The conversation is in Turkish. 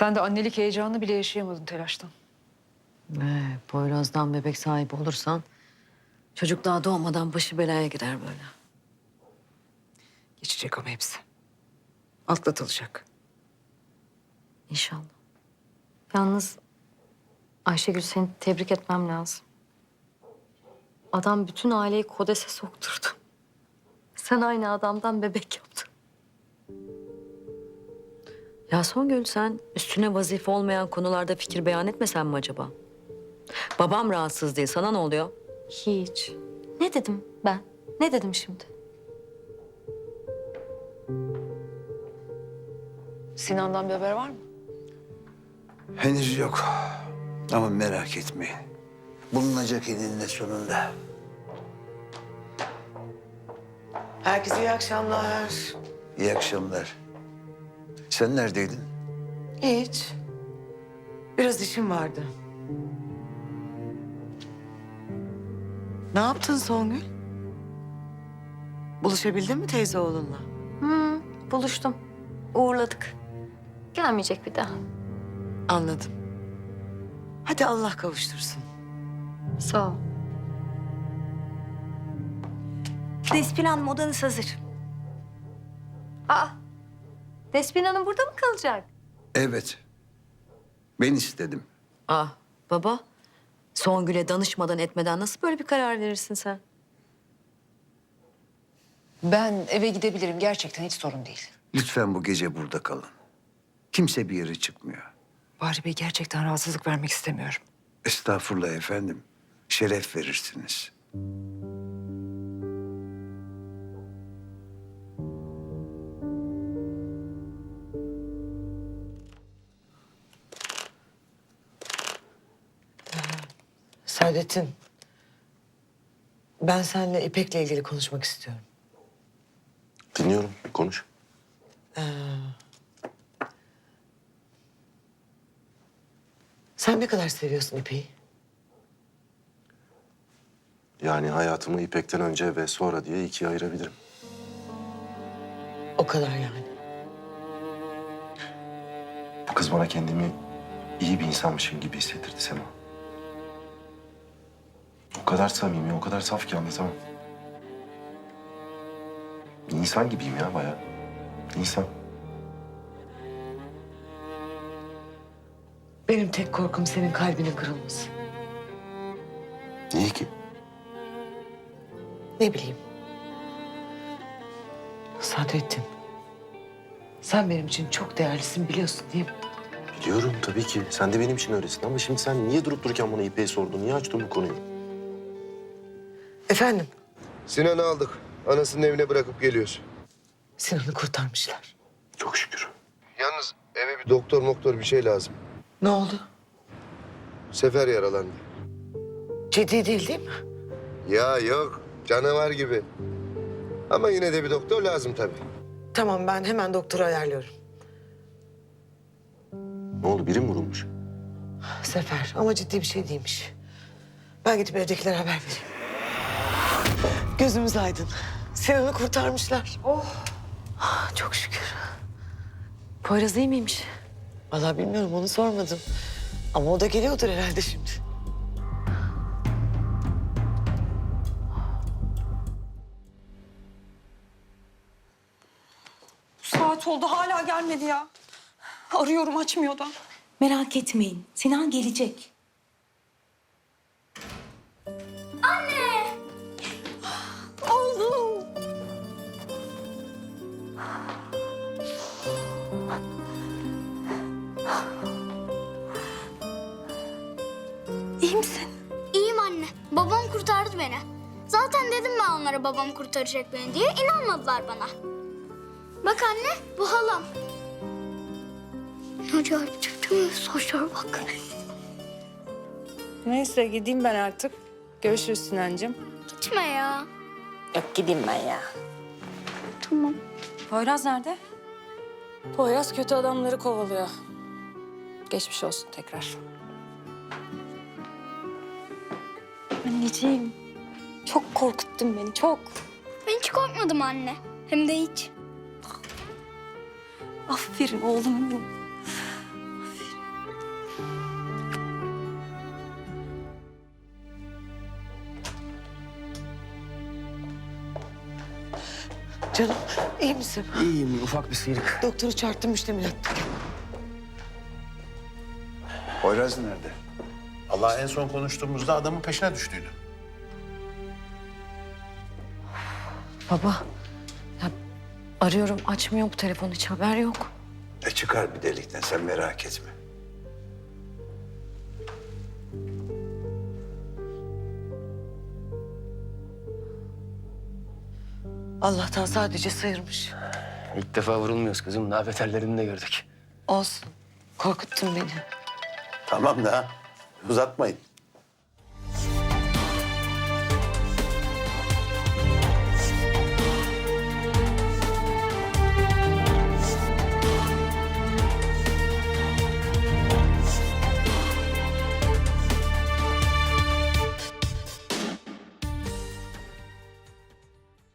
Sen de annelik heyecanını bile yaşayamadın telaştan. Ee, Poyraz'dan bebek sahibi olursan çocuk daha doğmadan başı belaya girer böyle. Geçecek ama hepsi. Atlatılacak. İnşallah. Yalnız Ayşegül seni tebrik etmem lazım. Adam bütün aileyi kodese sokturdu. Sen aynı adamdan bebek yaptın. Ya Songül sen üstüne vazife olmayan konularda fikir beyan etmesen mi acaba? Babam rahatsız değil. Sana ne oluyor? Hiç. Ne dedim ben? Ne dedim şimdi? Sinan'dan bir haber var mı? Henüz yok. Ama merak etmeyin. Bulunacak eninde sonunda. Herkese iyi akşamlar. İyi akşamlar. Sen neredeydin? Hiç. Biraz işim vardı. Ne yaptın Songül? Buluşabildin mi teyze oğlunla? Hı, buluştum. Uğurladık. Gelmeyecek bir daha. Anladım. Hadi Allah kavuştursun. Sağ ol. Despin Hanım odanız hazır. Aa, Despin Hanım burada mı kalacak? Evet. Ben istedim. Ah baba, Songül'e danışmadan etmeden nasıl böyle bir karar verirsin sen? Ben eve gidebilirim. Gerçekten hiç sorun değil. Lütfen bu gece burada kalın. Kimse bir yere çıkmıyor. Bahri Bey gerçekten rahatsızlık vermek istemiyorum. Estağfurullah efendim. Şeref verirsiniz. Saadettin. Ben seninle İpek'le ilgili konuşmak istiyorum. Dinliyorum. Konuş. Sen ne kadar seviyorsun İpek'i? Yani hayatımı İpek'ten önce ve sonra diye ikiye ayırabilirim. O kadar yani. Bu kız bana kendimi iyi bir insanmışım gibi hissettirdi Sema. O kadar samimi, o kadar saf ki anlatamam. İnsan gibiyim ya bayağı. İnsan. Benim tek korkum senin kalbinin kırılması. Niye ki? Ne bileyim. Saadettin. Sen benim için çok değerlisin biliyorsun değil mi? Biliyorum tabii ki. Sen de benim için öylesin ama şimdi sen niye durup dururken bana İpek'i sordun? Niye açtın bu konuyu? Efendim? Sinan'ı aldık. Anasının evine bırakıp geliyoruz. Sinan'ı kurtarmışlar. Çok şükür. Yalnız eve bir doktor moktor bir şey lazım. Ne oldu? Sefer yaralandı. Ciddi değil değil mi? Ya yok. Canavar gibi. Ama yine de bir doktor lazım tabii. Tamam ben hemen doktoru ayarlıyorum. Ne oldu? Biri mi vurulmuş? Sefer ama ciddi bir şey değilmiş. Ben gidip evdekilere haber vereyim. Gözümüz aydın. Sinan'ı kurtarmışlar. Ah, çok şükür. Poyraz iyi miymiş? Vallahi bilmiyorum onu sormadım. Ama o da geliyordur herhalde şimdi. Saat oldu hala gelmedi ya. Arıyorum açmıyor da. Merak etmeyin. Sinan gelecek. Kurtardı beni. Zaten dedim ben onlara babam kurtaracak beni diye. inanmadılar bana. Bak anne bu halam. Ne acayip çocuğum saçlara bak. Neyse gideyim ben artık. Görüşürüz Sinancığım. Gitme ya. Yok gideyim ben ya. Tamam. Poyraz nerede? Poyraz kötü adamları kovalıyor. Geçmiş olsun tekrar. Anneciğim, çok korkuttun beni, çok. Ben hiç korkmadım anne. Hem de hiç. Aferin oğlum benim. Canım iyi misin? İyiyim, ufak bir sıyrık. Doktoru çağırttım müştemilattı. Poyraz nerede? Allah en son konuştuğumuzda adamın peşine düştüydü. Baba, ya arıyorum açmıyor bu telefon hiç haber yok. E çıkar bir delikten sen merak etme. Allah'tan sadece sıyırmış. İlk defa vurulmuyoruz kızım. Daha beterlerini de gördük. Olsun. Korkuttun beni. Tamam da uzatmayın.